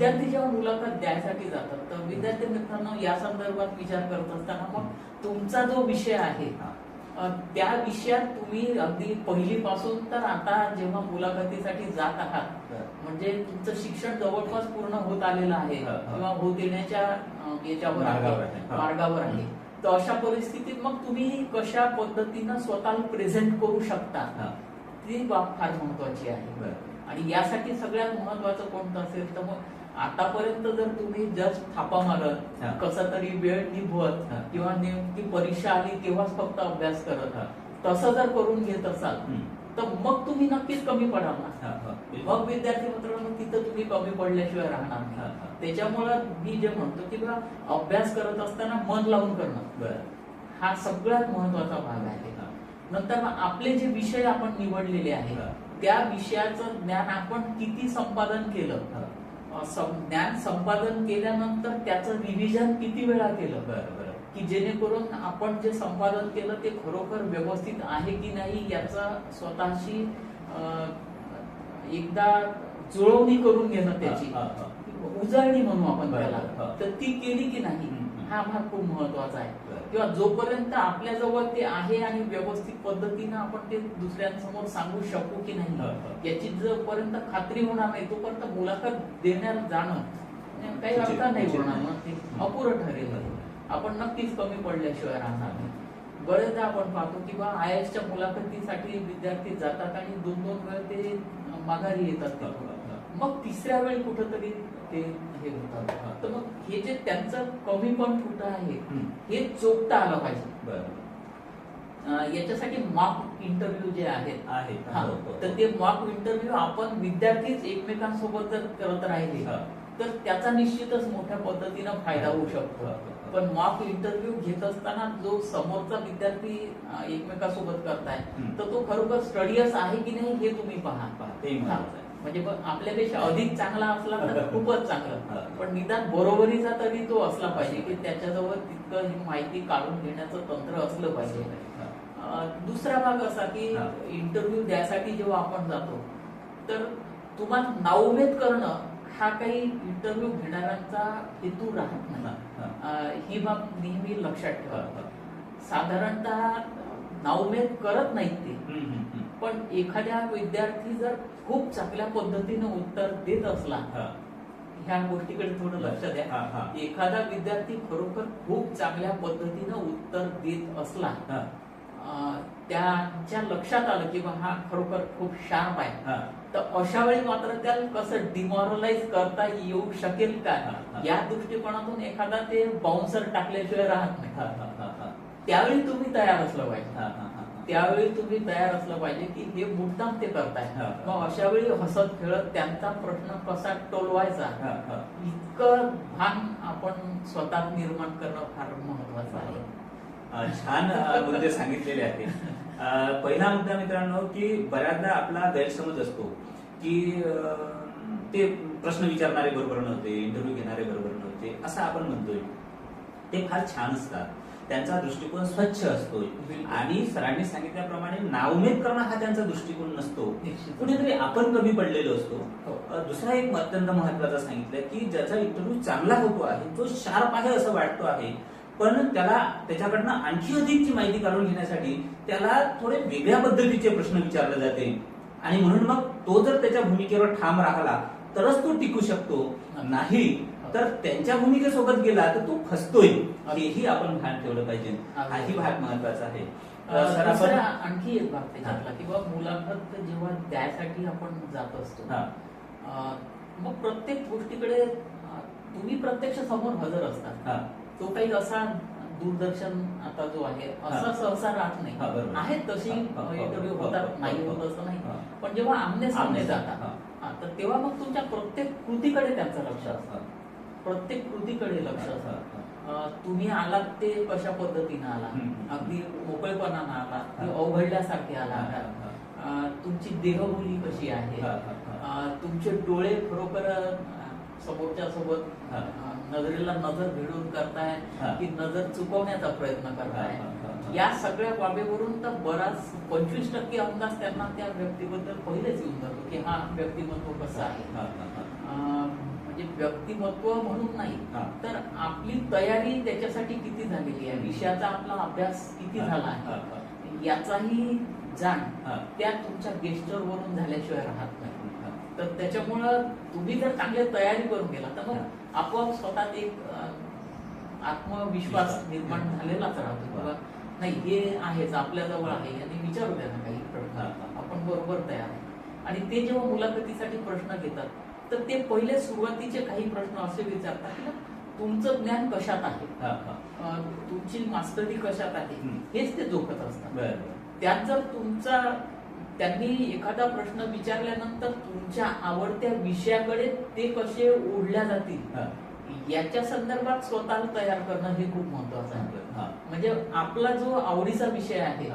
विद्यार्थी जेव्हा मुलाखत द्यायसाठी जातात तर विद्यार्थी मित्रांनो या संदर्भात विचार करत असताना मग तुमचा जो विषय आहे त्या विषयात तुम्ही अगदी पहिलीपासून तर आता जेव्हा मुलाखतीसाठी जात आहात. म्हणजे तुमचं शिक्षण जवळपास पूर्ण होत आलेलं आहे. किंवा होत येण्याच्या याच्यावर मार्गावर आहे आहे. मार्गावर आहे तर अशा परिस्थितीत मग तुम्ही कशा पद्धतीनं स्वतःला प्रेझेंट करू शकता. ती बाब फार महत्वाची आहे. आणि यासाठी सगळ्यात महत्वाचं कोणतं असेल तर मग आतापर्यंत जर तुम्ही जस्ट थापा मारत. कसा तरी वेळ निभवत. किंवा नेमकी परीक्षा आली तेव्हाच फक्त अभ्यास करत. तसं जर करून घेत असाल. तर मग तुम्ही नक्कीच कमी हा. मग विद्यार्थी मित्रांनो तिथं तुम्ही कमी पडल्याशिवाय राहणार. त्याच्यामुळं मी जे म्हणतो की बा अभ्यास करत असताना मन लावून करणं. हा सगळ्यात महत्त्वाचा भाग आहे. नंतर आपले जे विषय आपण निवडलेले आहेत. त्या विषयाचं ज्ञान आपण किती संपादन केलं ज्ञान संपादन केल्यानंतर त्याचं रिव्हिजन किती वेळा केलं बरं, बरं. की जेणेकरून आपण जे संपादन केलं ते खरोखर व्यवस्थित आहे की नाही याचा स्वतःशी एकदा जुळवणी करून घेणं त्याची उजळणी म्हणू आपण त्याला. तर ती केली की नाही. हा भाग खूप महत्त्वाचा आहे. किंवा जोपर्यंत आपल्या जवळ ते आहे आणि व्यवस्थित पद्धतीनं आपण ते दुसऱ्यांसमोर सांगू शकू की नाही. याची जोपर्यंत खात्री होणार नाही तोपर्यंत मुलाखत देण्यात जाणं म्हणजे काही अर्थ नाही होणार. मग ते अपुरं ठरेल आपण नक्कीच कमी पडल्याशिवाय राहणार नाही बरेचदा आपण पाहतो की बा आय एसच्या मुलाखतीसाठी विद्यार्थी जातात आणि दोन दोन वेळ ते माघारी येतात. मग तिसऱ्या वेळी कुठंतरी ते हे होतात तर मग हे जे त्यांचं कमी पण कुठं आहे. हे चोखता आलं पाहिजे याच्यासाठी मॉक इंटरव्ह्यू जे आहेत आहे. हा, हो, हो. तर ते मॉक इंटरव्ह्यू आपण विद्यार्थीच एकमेकांसोबत जर करत राहिले. तर त्याचा निश्चितच मोठ्या पद्धतीनं फायदा होऊ शकतो. पण मॉक इंटरव्ह्यू घेत असताना जो समोरचा विद्यार्थी एकमेकांसोबत करताय. तर तो खरोखर स्टडियस आहे की नाही हे तुम्ही पहा पहा, म्हणजे आपल्यापेक्षा अधिक चांगला असला तर खूपच चांगलं. पण निदान बरोबरीचा तरी तो असला पाहिजे की त्याच्याजवळ तितकं ही माहिती काढून घेण्याचं तंत्र असलं पाहिजे दुसरा भाग असा की. इंटरव्ह्यू द्यासाठी जेव्हा आपण जातो तर तुम्हाला नावमेद करणं हा काही इंटरव्ह्यू घेणाऱ्यांचा हेतू राहत नाही हा, बाब नेहमी लक्षात ठेवा. साधारणतः नावमेद करत नाहीत ते. पण एखाद्या विद्यार्थी जर खूप चांगल्या पद्धतीनं उत्तर देत असला. ह्या गोष्टीकडे थोडं लक्ष द्या. एखादा विद्यार्थी खरोखर खूप चांगल्या पद्धतीनं उत्तर देत असला त्याच्या लक्षात आलं की बा हा खरोखर खूप शार्प आहे. तर अशा वेळी मात्र त्याला कसं डिमॉरलाइज करता येऊ शकेल का. या दृष्टिकोनातून एखादा ते बाउन्सर टाकल्याशिवाय राहत नाही. त्यावेळी तुम्ही तयार असलं पाहिजे. त्यावेळी तुम्ही तयार असलं पाहिजे की हे मुद्दाम ते करताय. मग अशा वेळी हसत खेळत त्यांचा प्रश्न कसा टोलवायचा. इतकं भान आपण स्वतः निर्माण करणं फार महत्वाचं आहे. छान मुद्दे सांगितलेले आहेत. अ, पहिला मुद्दा मित्रांनो की बऱ्याचदा आपला गैरसमज असतो की ते प्रश्न विचारणारे बरोबर नव्हते इंटरव्ह्यू घेणारे बरोबर नव्हते असं आपण म्हणतोय. ते फार छान असतात. त्यांचा दृष्टिकोन स्वच्छ असतो. आणि सरांनी सांगितल्याप्रमाणे नावमेद करणं हा त्यांचा दृष्टिकोन नसतो. कुठेतरी आपण कमी पडलेलो असतो. हो. दुसरा एक अत्यंत महत्त्वाचा सांगितलं की ज्याचा इंटरव्ह्यू चांगला होतो आहे तो शार्प आहे असं वाटतो आहे. पण त्याला त्याच्याकडनं आणखी अधिकची माहिती काढून घेण्यासाठी त्याला थोडे वेगळ्या पद्धतीचे प्रश्न विचारले जाते. आणि म्हणून मग तो जर त्याच्या भूमिकेवर ठाम राहिला तरच तो टिकू शकतो. नाही तर त्यांच्या भूमिकेसोबत गेला तर तो फसतोय. हेही आपण भान ठेवलं पाहिजे. हाही भाग महत्त्वाचा आहे. आणखी एक भाग त्याच्यातला की बाबा मुलाखत जेव्हा द्यायसाठी आपण जात असतो मग प्रत्येक गोष्टीकडे तुम्ही प्रत्यक्ष समोर हजर असतात हा. तो काही असा दूरदर्शन आता जो आहे असा. सहसा राहत नाही. आहेत तशी इंटरव्ह्यू होतात नाही होत असं नाही. पण जेव्हा आमने सामने जातात तर तेव्हा मग तुमच्या प्रत्येक कृतीकडे त्यांचं लक्ष असतं. प्रत्येक कृतीकडे लक्ष हा, असतं. हा, अं, तुम्ही आलात ते कशा पद्धतीनं आला. अगदी मोकळेपणानं आलात की. अवघडल्यासारखे आला तुमची देहबोली कशी आहे? तुमचे डोळे खरोखर समोरच्या सोबत नजरेला नजर भिडून करताय. की नजर चुकवण्याचा प्रयत्न करताय. या सगळ्या बाबीवरून तर बराच पंचवीस टक्के अंदाज त्यांना त्या व्यक्तीबद्दल पहिलेच येऊन जातो की हा व्यक्तिमत्व कसं आहे हा, हा, हा. अं, म्हणजे म्हणजे व्यक्तिमत्व म्हणून नाही हा. तर आपली तयारी त्याच्यासाठी किती झालेली आहे विषयाचा आपला अभ्यास किती झाला आहे. याचाही जाण हा. त्या तुमच्या गेस्टर वरून झाल्याशिवाय राहत नाही. तर त्याच्यामुळं तुम्ही जर चांगली तयारी करून गेला तर मग. आपोआप स्वतःत एक अं, आत्मविश्वास विश्वास. निर्माण झालेलाच राहतो. बाबा नाही हे आहेच आपल्या जवळ आहे आणि विचारू द्या ना काही प्रश्न हा. आपण बरोबर तयार आहे आणि ते जेव्हा मुलाखतीसाठी प्रश्न घेतात तर ते पहिले सुरुवातीचे काही प्रश्न असे विचारतात की तुमचं ज्ञान कशात आहे तुमची मास्टरी कशात आहे. हेच ते जोखत असतात. त्यात जर तुमचा त्यांनी एखादा प्रश्न विचारल्यानंतर तुमच्या आवडत्या विषयाकडे ते कसे ओढल्या जातील. याच्या संदर्भात स्वतःला तयार करणं हे खूप महत्वाचं आहे. म्हणजे आपला जो आवडीचा विषय आहे.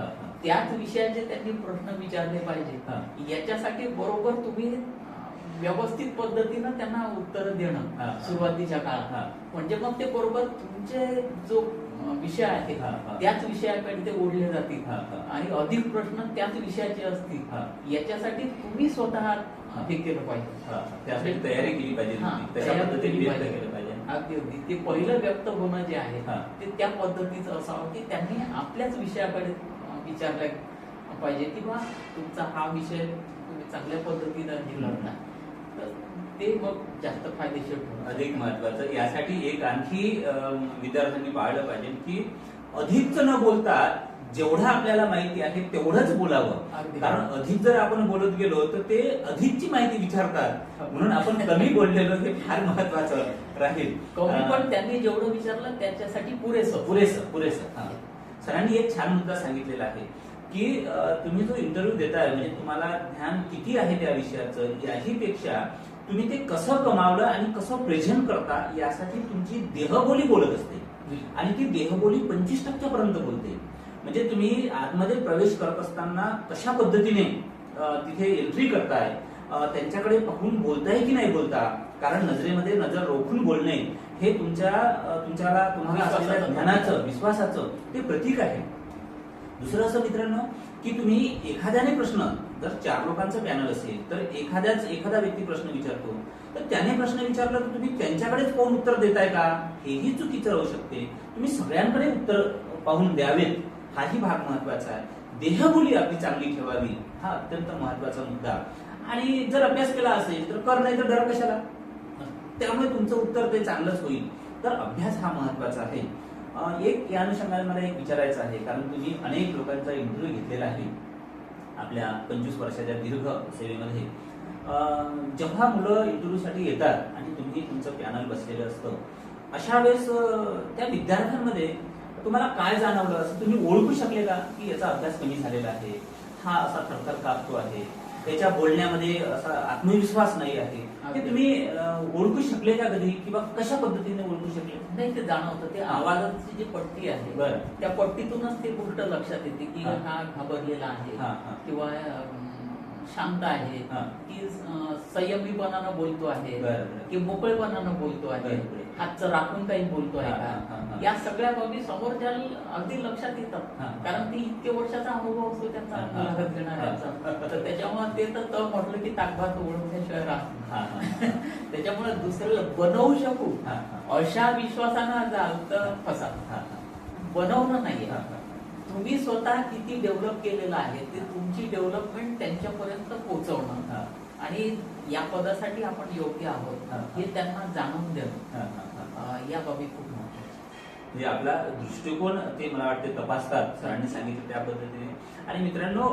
त्याच विषयाचे त्यांनी प्रश्न विचारले. पाहिजे याच्यासाठी बरोबर तुम्ही व्यवस्थित पद्धतीनं त्यांना उत्तर देणं. सुरुवातीच्या काळात. म्हणजे मग ते बरोबर तुमचे जो विषय आहे. त्याच विषयाकडे ते ओढले जातील. आणि अधिक प्रश्न त्याच विषयाचे असतील. याच्यासाठी तुम्ही स्वतः हे केलं पाहिजे. त्यासाठी तयारी केली पाहिजे अगदी अगदी ते पहिलं व्यक्त होणं जे आहे. ते त्या पद्धतीचं असावं की त्यांनी आपल्याच विषयाकडे विचारलं पाहिजे की बा तुमचा हा विषय तुम्ही चांगल्या पद्धतीनं तर ते मग जास्त फायदेशीर. अधिक महत्वाचं यासाठी एक आणखी विद्यार्थ्यांनी पाळलं पाहिजे की अधिकच न बोलता जेवढं आपल्याला माहिती आहे तेवढंच बोलावं. कारण अधिक जर आपण बोलत गेलो तर ते अधिकची माहिती विचारतात. म्हणून आपण कमी बोललेलो हे फार महत्वाचं राहील. कमी पण त्यांनी जेवढं विचारलं त्याच्यासाठी पुरेसं. पुरेसं पुरेसं. सरांनी एक छान मुद्दा सांगितलेला आहे. की तुम्ही जो इंटरव्ह्यू देताय म्हणजे तुम्हाला ज्ञान किती आहे त्या विषयाचं याही पेक्षा तुम्ही ते कसं कमावलं आणि कसं प्रेझेंट करता यासाठी तुमची देहबोली बोलत असते. आणि ती देहबोली पंचवीस टक्क्यापर्यंत बोलते. म्हणजे तुम्ही आतमध्ये प्रवेश करत असताना कशा पद्धतीने तिथे एंट्री करताय त्यांच्याकडे पाहून बोलताय की नाही बोलता कारण नजरेमध्ये नजर रोखून बोलणे हे तुमच्या तुमच्याला तुम्हाला. ज्ञानाचं विश्वासाचं ते प्रतीक आहे. दुसरं असं मित्रांनो की तुम्ही एखाद्याने प्रश्न जर चार लोकांचं पॅनल असेल तर एखाद्याच एखादा व्यक्ती प्रश्न विचारतो. तर त्याने प्रश्न विचारला तर तुम्ही त्यांच्याकडेच पाहून उत्तर देताय का? हेही चुकीचं राहू शकते. तुम्ही सगळ्यांकडे उत्तर पाहून द्यावेत. हाही भाग महत्त्वाचा आहे. देहबोली आपली चांगली ठेवावी हा अत्यंत महत्त्वाचा मुद्दा. आणि जर अभ्यास केला असेल तर कर नाही तर डर कशाला? त्यामुळे तुमचं उत्तर ते चांगलंच होईल. तर अभ्यास हा महत्त्वाचा आहे. एक या अनुषंगाने मला एक विचारायचं आहे. कारण तुम्ही अनेक लोकांचा इंटरव्ह्यू घेतलेला आहे. आपल्या पंचवीस वर्षाच्या दीर्घ सेवेमध्ये. जेव्हा मुलं इंटरव्ह्यूसाठी येतात आणि तुम्ही तुमचं पॅनल बसलेलं असतं अशा वेळेस त्या विद्यार्थ्यांमध्ये तुम्हाला काय जाणवलं? असं तुम्ही ओळखू शकले का की याचा अभ्यास कमी झालेला आहे? हा असा थरथर कापतो आहे. त्याच्या बोलण्यामध्ये असा आत्मविश्वास नाही आहे. हे तुम्ही ओळखू शकले का कधी किंवा कशा पद्धतीने ओळखू शकले नाही ते जाणवतं ते आवाजाची जी पट्टी आहे बरं. त्या पट्टीतूनच ते गोष्ट लक्षात येते की हा. घाबरलेला आहे. किंवा शांत आहे हा. की अं, संयमीपणानं बोलतो आहे बरं, बरं. की मोकळेपणानं बोलतो आहे बरं, बरं. हातचं राखून काही बोलतो आहे हा, हा, हा, हा. का या सगळ्या बाबी समोरच्या अगदी लक्षात येतात हा. कारण ती इतके वर्षाचा अनुभव असतो त्यांचा हा. मुलाखत घेणाऱ्यांचा तर त्याच्यामुळे ते तर त म्हटलं की ताकभात ओळखल्याशिवाय राहत हा, नाही. हा. त्याच्यामुळे दुसऱ्याला बनवू शकू हा, हा. अशा विश्वासानं जाल तर फसा हा, हा. बनवणं नाहीये हा, हा. तुम्ही स्वतः किती डेव्हलप केलेलं आहे ते तुमची डेव्हलपमेंट त्यांच्यापर्यंत पोहोचवणं. आणि या पदासाठी आपण योग्य आहोत हा. त्यांना जाणून देणं या बाबी खूप म्हणजे आपला दृष्टिकोन ते मला वाटते तपासतात सरांनी सांगितलं त्या पद्धतीने. आणि मित्रांनो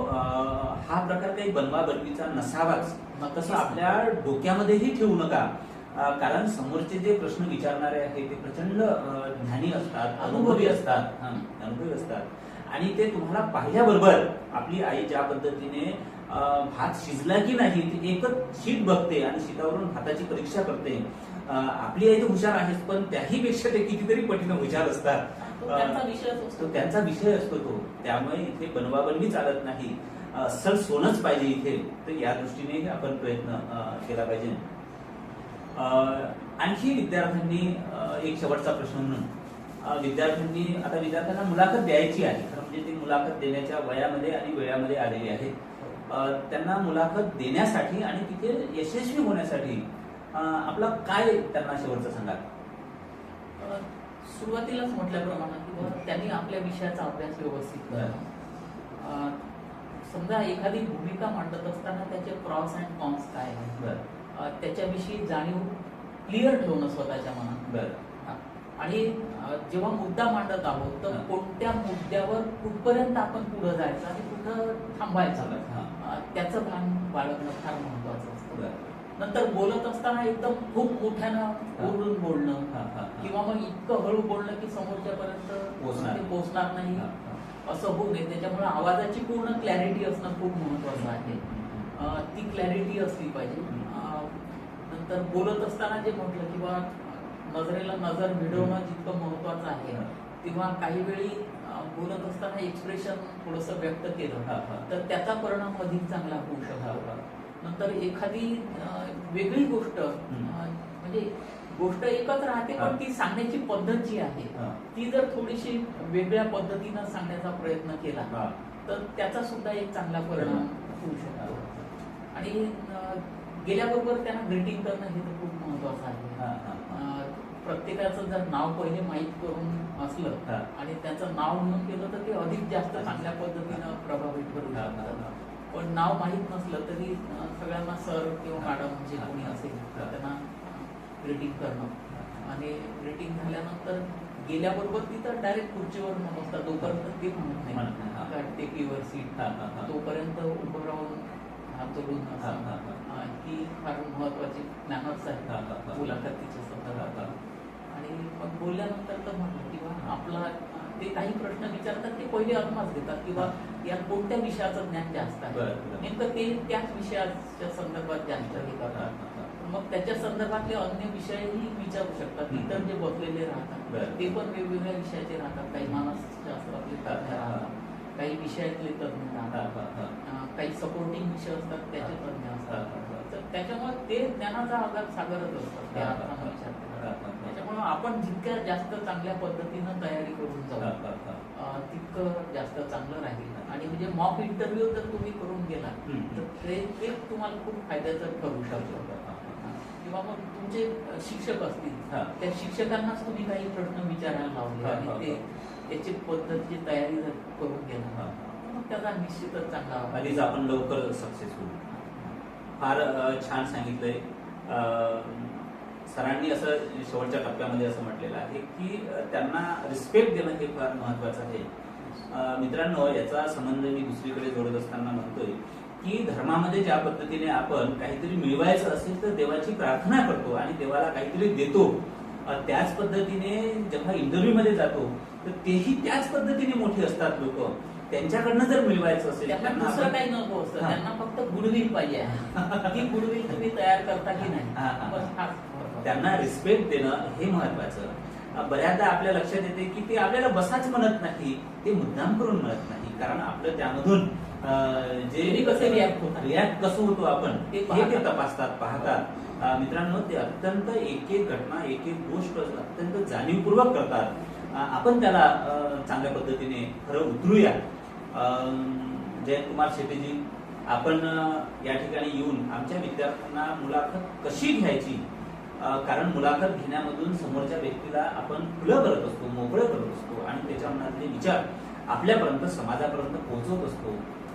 हा प्रकार काही बनवा बनवीचा नसावाच. मग तसं आपल्या डोक्यामध्येही ठेवू नका. कारण समोरचे जे प्रश्न विचारणारे आहेत ते प्रचंड ज्ञानी असतात अनुभवी असतात. अनुभवी असतात. आणि ते तुम्हाला पाहिल्याबरोबर आपली आई ज्या पद्धतीने भात शिजला की नाही ती एकच शीट बघते आणि शीटावरून भाताची परीक्षा करते. आपली आई तर हुशार आहेच पण त्याही पेक्षा ते कितीतरी पटीनं हुशार असतात. तो त्यांचा विषय असतो तो. त्यामुळे इथे बनवाबनवी चालत नाही. सर सोनच पाहिजे इथे. तर या दृष्टीने आपण प्रयत्न केला पाहिजे. आणखी विद्यार्थ्यांनी एक शेवटचा प्रश्न म्हणून. विद्यार्थ्यांनी आता विद्यार्थ्यांना मुलाखत द्यायची आहे. म्हणजे ती मुलाखत देण्याच्या वयामध्ये आणि वेळामध्ये आलेली आहे. त्यांना मुलाखत देण्यासाठी आणि तिथे यशस्वी होण्यासाठी आपला काय त्यांना शेवटचं सांगाल अ, सुरुवातीलाच म्हटल्याप्रमाणे की बुवा त्यांनी आपल्या विषयाचा अभ्यास व्यवस्थित समजा एखादी भूमिका मांडत असताना त्याचे प्रॉस अँड कॉन्स काय? आहेत बरं. अ, त्याच्याविषयी जाणीव क्लिअर ठेवणं स्वतःच्या मनात. बरं. आणि जेव्हा मुद्दा मांडत आहोत तर. कोणत्या मुद्द्यावर कुठपर्यंत आपण पुढे जायचं आणि कुठं थांबायचं? त्याचं भान बाळगणं फार महत्वाचं असतं. नंतर बोलत असताना एकदम खूप मोठ्यानं ओरडून बोलणं. किंवा मग इतकं हळू बोलणं की समोरच्यापर्यंत पोहोचणार. पोहोचणार नाही. असं होऊ नये. त्याच्यामुळे आवाजाची पूर्ण क्लॅरिटी असणं खूप महत्वाचं आहे. ती क्लॅरिटी असली पाहिजे. नंतर बोलत असताना जे म्हटलं किंवा नजरेला नजर भिडवणं जितकं महत्वाचं आहे. तेव्हा काही वेळी बोलत असताना एक्सप्रेशन थोडस व्यक्त केलं. तर त्याचा परिणाम अधिक चांगला होऊ शकतो. नंतर एखादी वेगळी गोष्ट म्हणजे गोष्ट एकच राहते. पण ती सांगण्याची पद्धत जी आहे. ती जर थोडीशी वेगळ्या पद्धतीनं सांगण्याचा प्रयत्न केला. तर त्याचा सुद्धा एक चांगला परिणाम होऊ शकतो आणि गेल्याबरोबर त्यांना ग्रीटिंग करणं हे तर खूप महत्वाचं आहे प्रत्येकाचं जर नाव पहिले माहीत करून असलं. आणि त्याचं नाव म्हणून केलं तर ते अधिक जास्त चांगल्या पद्धतीनं प्रभावित करू शकतात. पण नाव माहीत नसलं तरी सगळ्यांना सर किंवा मॅडम जे कोणी असेल. तर त्यांना ग्रीटिंग करणं आणि ग्रीटिंग झाल्यानंतर गेल्याबरोबर तिथं डायरेक्ट खुर्चीवर असतात तोपर्यंत ते म्हणत नाही. नाही टेकीवर सीट. तोपर्यंत उभं राहून हात जोडून हा, फार महत्वाची ज्ञानच. आहे मुलाखतीच्या संदर्भात हा, आणि मग बोलल्यानंतर तर म्हटलं किंवा आपला ते काही प्रश्न विचारतात ते पहिले अनुभव घेतात किंवा यात कोणत्या विषयाचं ज्ञान जास्त आहे. नेमकं ते त्याच विषयाच्या संदर्भात जास्त हे करतात. मग त्याच्या संदर्भातले अन्य विषयही विचारू शकतात. इतर जे बसलेले राहतात. ते पण वेगवेगळ्या विषयाचे राहतात काही मानसशास्त्रातले तज्ञ. राहतात काही विषयातले तज्ञ राहतात काही सपोर्टिंग विषय असतात त्याचे. तज्ञ असतात. तर त्याच्यामुळे ते ज्ञानाचा आधार सागरच असतात त्या हा, हा, अर्थानं हा. विचार त्याच्यामुळे आपण जितक्या जास्त चांगल्या पद्धतीनं तयारी करून जाऊ तितकं जास्त चांगलं राहील. आणि म्हणजे मॉक इंटरव्ह्यू जर तुम्ही करून गेला. तर ते ते तुम्हाला खूप फायद्याचं ठरू शकतं. किंवा मग तुमचे शिक्षक असतील. त्या शिक्षकांनाच तुम्ही काही प्रश्न विचारायला लावले आणि ते त्याची पद्धतची तयारी जर करून गेला. मग त्याचा निश्चितच चांगला आधीच आपण लवकर सक्सेसफुल फार छान सांगितलंय. सरांनी असं शेवटच्या टप्प्यामध्ये असं म्हटलेलं आहे की त्यांना रिस्पेक्ट देणं हे फार महत्वाचं आहे. मित्रांनो याचा संबंध मी दुसरीकडे जोडत असताना म्हणतोय की धर्मामध्ये ज्या पद्धतीने आपण काहीतरी मिळवायचं असेल तर देवाची प्रार्थना करतो आणि देवाला काहीतरी देतो. त्याच पद्धतीने जेव्हा इंटरव्ह्यू मध्ये जातो तर तेही त्याच पद्धतीने मोठे असतात लोक. त्यांच्याकडनं जर मिळवायचं असेल त्यांना दुसरं काही नको असतं. त्यांना फक्त गुडविल पाहिजे ती गुडविल तुम्ही तयार करता की नाही? त्यांना रिस्पेक्ट देणं हे महत्वाचं बऱ्याचदा आपल्या लक्षात येते की ते आपल्याला बसाच म्हणत नाही ते मुद्दाम करून म्हणत नाही कारण आपलं त्यामधून तुम्ही कसे होता? रिॲक्ट कसं होतो आपण ते हे. तपासतात पाहतात मित्रांनो ते अत्यंत एक एक घटना एक एक गोष्ट अत्यंत जाणीवपूर्वक करतात आपण त्याला चांगल्या पद्धतीने खरं उतरूया अ, जयंत कुमार शेट्टीजी आपण या ठिकाणी येऊन आमच्या विद्यार्थ्यांना मुलाखत कशी घ्यायची कारण मुलाखत घेण्यामधून समोरच्या व्यक्तीला आपण खुलं करत असतो मोकळं करत असतो आणि त्याच्या मनातले विचार आपल्यापर्यंत समाजापर्यंत पोहोचवत असतो.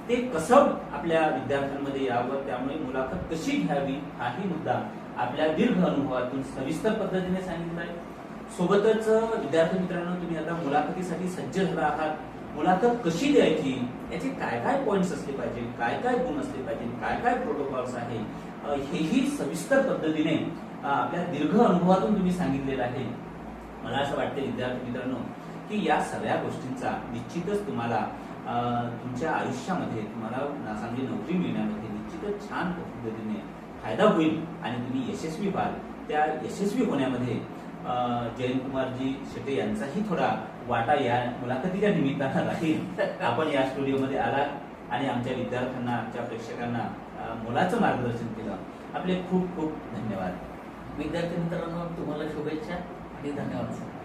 ते कसं आपल्या विद्यार्थ्यांमध्ये यावं त्यामुळे मुलाखत कशी घ्यावी हाही मुद्दा आपल्या दीर्घ अनुभवातून सविस्तर पद्धतीने सांगितला आहे. सोबतच विद्यार्थी मित्रांनो तुम्ही आता मुलाखतीसाठी सज्ज झाला आहात. मुलाखत कशी द्यायची? याचे काय काय पॉइंट्स असले पाहिजे काय काय गुण असले पाहिजे काय काय प्रोटोकॉल्स आहे हेही सविस्तर पद्धतीने आपल्या दीर्घ अनुभवातून तुम्ही सांगितलेलं आहे. मला असं वाटतं विद्यार्थी मित्रांनो की या सगळ्या गोष्टींचा निश्चितच तुम्हाला तुमच्या आयुष्यामध्ये तुम्हाला चांगली नोकरी मिळण्यामध्ये निश्चितच छान पद्धतीने फायदा होईल आणि तुम्ही यशस्वी व्हाल. त्या यशस्वी होण्यामध्ये अ, जयंत कुमारजी शेटे यांचाही थोडा वाटा या मुलाखतीच्या निमित्तानं राहील. आपण या स्टुडिओमध्ये आलात आणि आमच्या विद्यार्थ्यांना आमच्या प्रेक्षकांना मुलाचं मोलाचं मार्गदर्शन केलं. आपले खूप खूप धन्यवाद. विद्यार्थी मित्रांनो तुम्हाला शुभेच्छा आणि धन्यवाद सर.